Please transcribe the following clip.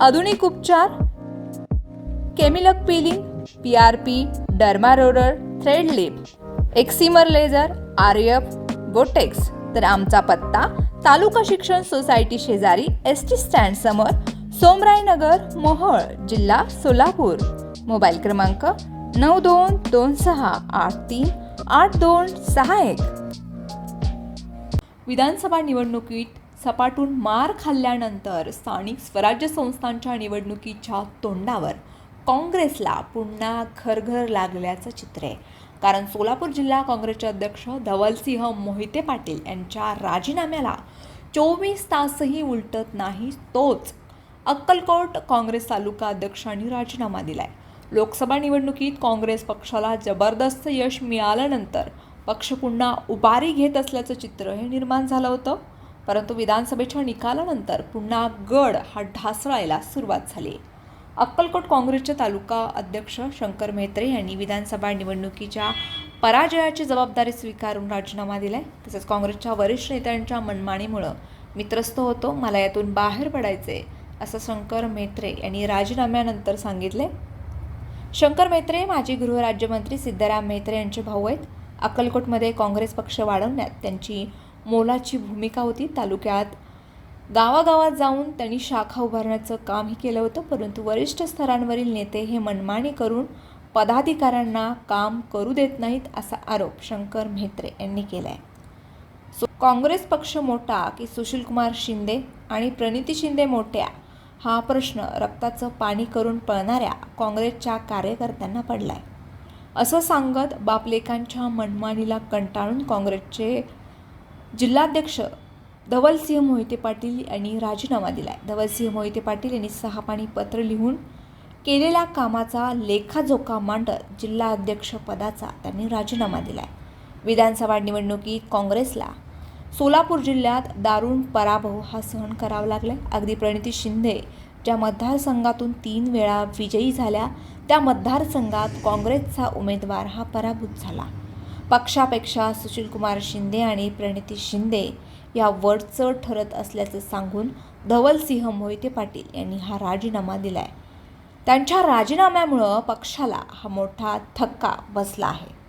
आधुनिक उपचार केमिलक peeling P R P derma roller thread lift excimer laser R F Botox तर आमचा पत्ता तालुका शिक्षण सोसायटी शेजारी एस टी स्टँड समोर सोमरायनगर मोहोळ जिल्हा सोलापूर. मोबाईल क्रमांक नऊ दोन दोन सहा आठ तीन आठ दोन सहा एक. विधानसभा निवडणुकीत सपाटून मार खाल्ल्यानंतर स्थानिक स्वराज्य संस्थांच्या निवडणुकीच्या तोंडावर काँग्रेसला पुन्हा घरघर लागल्याचं चित्र आहे. कारण सोलापूर जिल्हा काँग्रेसचे अध्यक्ष धवलसिंह मोहिते पाटील यांच्या राजीनाम्याला चोवीस तासही उलटत नाही तोच अक्कलकोट काँग्रेस तालुका अध्यक्षांनी राजीनामा दिलाय. लोकसभा निवडणुकीत काँग्रेस पक्षाला जबरदस्त यश मिळाल्यानंतर पक्ष पुन्हा उभारी घेत असल्याचं चित्र हे निर्माण झालं होतं. परंतु विधानसभेच्या निकालानंतर पुन्हा गड हा ढासळायला सुरुवात झाली. अक्कलकोट काँग्रेसचे तालुका अध्यक्ष शंकर मेहत्रे यांनी विधानसभा निवडणुकीच्या पराजयाची जबाबदारी स्वीकारून राजीनामा दिलाय. तसेच काँग्रेसच्या वरिष्ठ नेत्यांच्या मनमानीमुळं मी त्रस्त होतो मला यातून बाहेर पडायचे असं शंकर मेत्रे यांनी राजीनाम्यानंतर सांगितले शंकर मेत्रे माजी गृहराज्यमंत्री सिद्धराम मेत्रे यांचे भाऊ आहेत. अक्कलकोटमध्ये काँग्रेस पक्ष वाढवण्यात त्यांची मोलाची भूमिका होती तालुक्यात. गावागावात जाऊन त्यांनी शाखा उभारण्याचं कामही केलं होतं परंतु वरिष्ठ स्तरांवरील नेते हे मनमानी करून पदाधिकाऱ्यांना काम करू देत नाहीत असा आरोप शंकर म्हेत्रे यांनी केला आहे सो काँग्रेस पक्ष मोठा की सुशीलकुमार शिंदे आणि प्रणिती शिंदे मोठ्या हा प्रश्न रक्ताचं पाणी करून पळणाऱ्या काँग्रेसच्या कार्यकर्त्यांना पडलाय. असं सांगत बापलेकांच्या मनमानीला कंटाळून काँग्रेसचे जिल्हाध्यक्ष धवलसिंह मोहिते पाटील यांनी राजीनामा दिला आहे धवलसिंह मोहिते पाटील यांनी सहा पाणी पत्र लिहून केलेल्या कामाचा लेखाजोखा मांडत जिल्हाध्यक्ष पदाचा त्यांनी राजीनामा दिला आहे विधानसभा निवडणुकीत काँग्रेसला सोलापूर जिल्ह्यात दारुण पराभव हा सहन करावा लागलाय. अगदी प्रणिती शिंदे ज्या मतदारसंघातून तीन वेळा विजयी झाल्या त्या मतदारसंघात काँग्रेसचा उमेदवार हा पराभूत झाला. पक्षापेक्षा सुशीलकुमार शिंदे आणि प्रणिती शिंदे या चढ ठरत असल्याचं सांगून धवलसिंह मोहिते पाटील यांनी हा राजीनामा दिला आहे त्यांच्या राजीनाम्यामुळं पक्षाला हा मोठा थक्का बसला आहे.